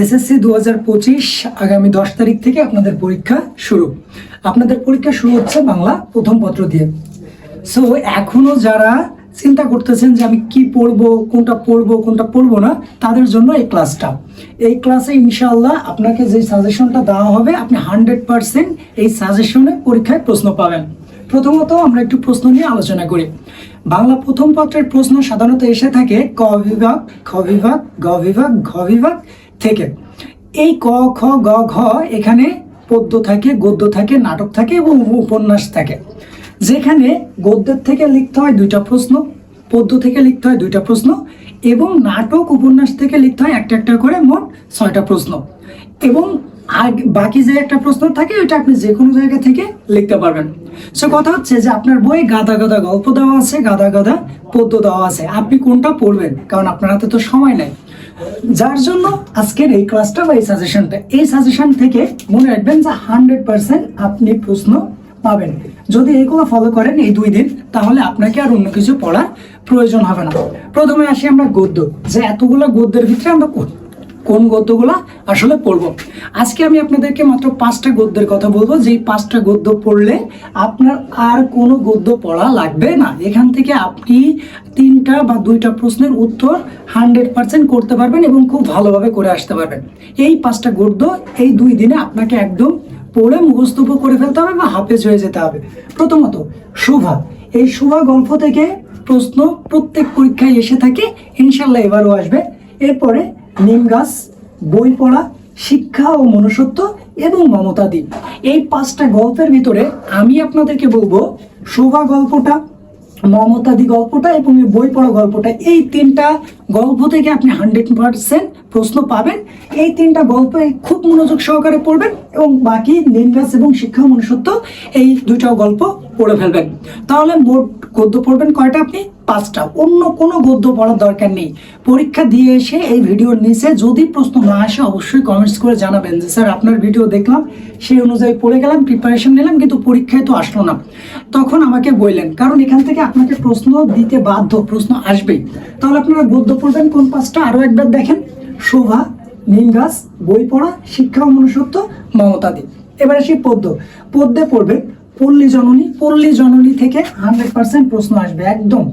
SSC দু হাজার পঁচিশ আগামী দশ তারিখ থেকে আপনাদের পরীক্ষা শুরু। আপনাদের পরীক্ষা শুরু হচ্ছে বাংলা প্রথম পত্র দিয়ে। সো এখনও যারা চিন্তা করতেছেন যে আমি কি পড়ব, কোনটা পড়ব কোনটা পড়ব না, তাদের জন্য এই ক্লাসটা। এই ক্লাসে ইনশাআল্লাহ আপনাকে যে সাজেশনটা দেওয়া হবে, আপনি হান্ড্রেড পার্সেন্ট এই সাজেশনে পরীক্ষায় প্রশ্ন পাবেন। প্রথমত আমরা একটু প্রশ্ন নিয়ে আলোচনা করি। বাংলা প্রথম পত্রের প্রশ্ন সাধারণত এসে থাকে ক বিভাগ, খ বিভাগ, গ বিভাগ, ঘ বিভাগ থেকে। এই ক, খ, গ, ঘ এখানে পদ্য থাকে, গদ্য থাকে, নাটক থাকে এবং উপন্যাস থাকে। যেখানে গদ্যের থেকে লিখতে হয় দুইটা প্রশ্ন, পদ্য থেকে লিখতে হয় দুইটা প্রশ্ন এবং নাটক, উপন্যাস থেকে লিখতে হয় একটা একটা করে মোট ছয়টা প্রশ্ন। এবং আর বাকি যে একটা প্রশ্ন থাকে, ওইটা আপনি যে কোনো জায়গা থেকে লিখতে পারবেন। সে কথা হচ্ছে যে আপনার বই গাদা গাদা গল্প দেওয়া আছে, গাদা গাদা পদ্য দেওয়া আছে। আপনি কোনটা পড়বেন? কারণ আপনার হাতে তো সময় নাই। যার জন্য আজকের এই ক্লাসটা বা এই সাজেশনটা এই সাজেশন থেকে মনে রাখবেন যে হান্ড্রেড পার্সেন্ট আপনি প্রশ্ন পাবেন। যদি এইগুলো ফলো করেন এই দুই দিন, তাহলে আপনাকে আর অন্য কিছু পড়ার প্রয়োজন হবে না। প্রথমে আসি আমরা গদ্য। যে এতগুলো গদ্যের ভিতরে আমরা কোন- গদ্যগুলো আসলে পড়ব। আজকে আমি আপনাদেরকে মাত্র পাঁচটা গদ্যের কথা বলব। যেই পাঁচটা গদ্য পড়লে আপনার আর কোনো গদ্য পড়া লাগবে না। এখান থেকে আপনি তিনটা বা দুইটা প্রশ্নের উত্তর হান্ড্রেড পার্সেন্ট করতে পারবেন এবং খুব ভালোভাবে করে আসতে পারবেন। এই পাঁচটা গদ্য এই দুই দিনে আপনাকে একদম পড়ে মুখস্থ করে ফেলতে হবে বা হাফেজ হয়ে যেতে হবে। প্রথমত শোভা এই শোভা গল্প থেকে প্রশ্ন প্রত্যেক পরীক্ষায় এসে থাকে। ইনশাল্লাহ এবারও আসবে। এরপরে নিম গাছ, বই পড়া, শিক্ষা ও মনুষ্যত্ব এবং মমতা দিন এই পাঁচটা গল্পের ভিতরে আমি আপনাদেরকে বলব শোভা গল্পটা মমতাদি গল্পটা এবং বই পড়া গল্পটা। এই তিনটা গল্প থেকে আপনি হান্ড্রেড পার্সেন্ট প্রশ্ন পাবেন। এই তিনটা গল্পে খুব মনোযোগ সহকারে পড়বেন এবং বাকি নিমগাছ এবং শিক্ষা মনুষ্যত্ব এই দুইটাও গল্প পড়ে ফেলবেন। তাহলে মোট গদ্য পড়বেন কয়টা আপনি? পাঁচটা। অন্য কোনো গদ্য পড়ার দরকার নেই। পরীক্ষা দিয়ে এসে এই ভিডিওর নিচে যদি প্রশ্ন না আসে অবশ্যই কমেন্টস করে জানাবেন যে, স্যার, আপনার ভিডিও দেখলাম, সেই অনুযায়ী পড়ে গেলাম প্রিপারেশন নিলাম, কিন্তু পরীক্ষায় তো আসলো না। তখন আমাকে বললেন, কারণ এখান থেকে আপনাকে প্রশ্ন দিতে বাধ্য, প্রশ্ন আসবেই। তাহলে আপনারা গদ্য পড়বেন কোন পাঁচটা? আরও একবার দেখেন। শোভা, নিম বই পড়া, শিক্ষা মনুষ্যত্ব মমতাদি এবারে সেই পদ্য। পদ্যে পড়বে, পল্লী জননী পল্লী জননী থেকে হান্ড্রেড পার্সেন্ট প্রশ্ন আসবে, একদম।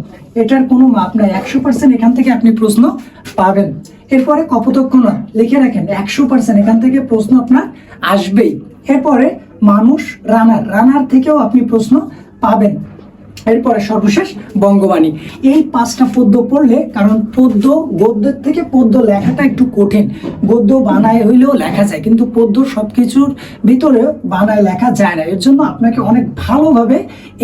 এটার কোনো মাপ নাই, একশো পার্সেন্ট এখান থেকে আপনি প্রশ্ন পাবেন। এরপরে কপোতক্ষণা লিখে রাখেন, একশো পার্সেন্ট এখান থেকে প্রশ্ন আপনার আসবেই। এরপরে মানুষ, রানার রানার থেকেও আপনি প্রশ্ন পাবেন। এরপরে সর্বশেষ বঙ্গবাণী। এই পাঁচটা পদ্য পড়লে, কারণ পদ্য গদ্যের থেকে পদ্য লেখাটা একটু কঠিন। গদ্য বানায় হইলেও লেখা যায়, কিন্তু পদ্য সবকিছুর ভিতরে বানায় লেখা যায় না। এর জন্য আপনাকে অনেক ভালোভাবে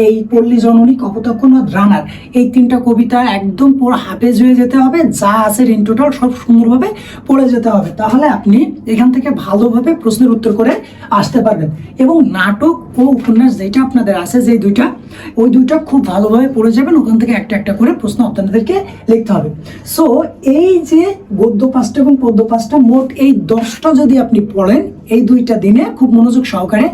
এই পল্লী জননী কপোতক্ষনাথ রানার এই তিনটা কবিতা একদম পুরো হাফেজ হয়ে যেতে হবে। যা আছে ইন টোটাল সব সুন্দরভাবে পড়ে যেতে হবে। তাহলে আপনি এখান থেকে ভালোভাবে প্রশ্নের উত্তর করে আসতে পারবেন। এবং নাটক ও উপন্যাস যেটা আপনাদের আছে, যে দুইটা, ওই দুইটা খুব ভালোভাবে পড়ে যাবেন, ওখান থেকে একটা একটা করে প্রশ্ন আপনাদেরকে লিখতে হবে। সো এই যে গদ্য পাঁচটা এবং পদ্য পাঁচটা, মোট এই দশটা যদি আপনি পড়েন এই দুইটা দিনে খুব মনোযোগ সহকারে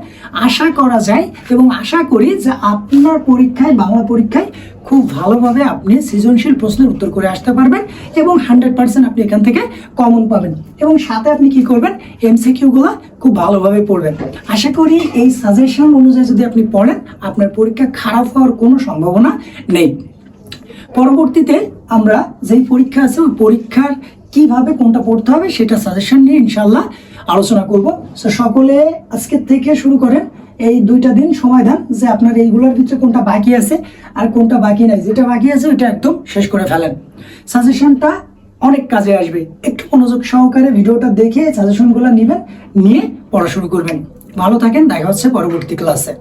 আশা করা যায় এবং আশা করি যে আপনার পরীক্ষায়, বাংলা পরীক্ষায় খুব ভালোভাবে আপনি সৃজনশীল প্রশ্নের উত্তর করে আসতে পারবেন এবং হান্ড্রেড পার্সেন্ট আপনি এখান থেকে কমন পাবেন। এবং সাথে আপনি কি করবেন? এমসিকিউগুলো খুব ভালোভাবে পড়বেন। আশা করি এই সাজেশন অনুযায়ী যদি আপনি পড়েন, আপনার পরীক্ষা খারাপ হওয়ার কোনো সম্ভাবনা নেই। পরবর্তীতে আমরা যেই পরীক্ষা আছে, ওই পরীক্ষার কীভাবে কোনটা পড়তে হবে সেটা সাজেশন নিয়ে ইনশাল্লাহ আলোচনা করব। তো সকলে আজকের থেকে শুরু করেন। এই দুইটা দিন সময় দেন যে আপনার এইগুলোর ভিতরে কোনটা বাকি আছে আর কোনটা বাকি নাই। যেটা বাকি আছে, ওইটা একদম শেষ করে ফেলেন। সাজেশনটা অনেক কাজে আসবে। একটু মনোযোগ সহকারে ভিডিওটা দেখে সাজেশনগুলো নেবেন, নিয়ে পড়া শুরু করবেন। ভালো থাকেন, দেখা হচ্ছে পরবর্তী ক্লাসে